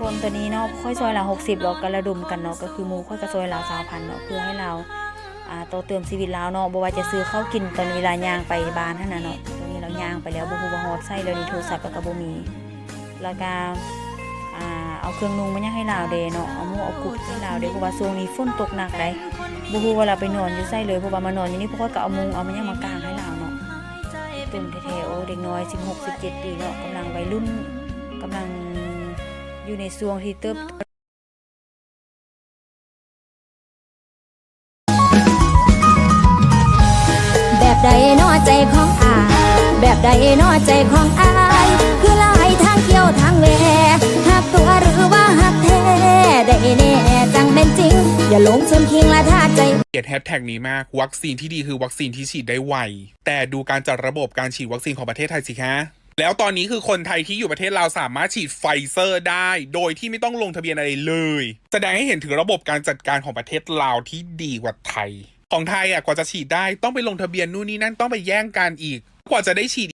คนตัวนี้เนาะค่อยซอยละ60แล้วก็ระดุมกันเนาะก็คือมูค่อยก็ซอยละ20,000เนาะเพื่อให้เราอ่าต่อเติมชีวิตเราเนาะบ่ว่าจะซื้อข้าวกินตอนเวลาย่างไปบ้านเท่านั้นเนาะตอนนี้เราย่างไปแล้วบ่ฮู้ว่ฮอดไส้แล้วนี่โทรศัพท์ก็บ่มีแล้วก็อ่าเอาเครื่องนุ่งมายังให้เราเดเนาะเอาหมูเอากุดให้เราเด้เพราะว่าช่วงนี้ฝนตกหนักได้บ่ฮู้ว่าเราไปนอนอยู่ไสเลยเพราะว่ามานอนอยู่นี่เพราะว่าก็เอามุงเอามายังมากางให้เราเนาะตุ่มแท้ๆโอ้เด็กน้อย16 17ปีเนาะกำลังวัยรุ่นกำลัง อยู่ในช่วงที่เติบแบบใดนอใจของอายแบบใดนอใจของอายคือลายทางเกี่ยวทางแหวหักตัวหรือว่าหักแท้ได้แน่จังเป็นจริง อย่าหลงเชื่อมคิงละท่าใจเกลียดแฮชแท็กนี้มากวัคซีนที่ดีคือวัคซีนที่ฉีดได้ไวแต่ดูการจัดระบบการฉีดวัคซีนของประเทศไทยสิคะ แล้วตอนนี้คือคนไทยที่อยู่ประเทศเราสามารถฉีดไฟเซอร์ได้ โดยที่ไม่ต้องลงทะเบียนอะไรเลย แสดงให้เห็นถึงระบบการจัดการของประเทศลาวที่ดีกว่าไทย ของไทยอะกว่าจะฉีดได้ต้องไปลงทะเบียนนู่นนี่นั่นต้องไปแย่งกันอีก กว่าจะได้ฉีด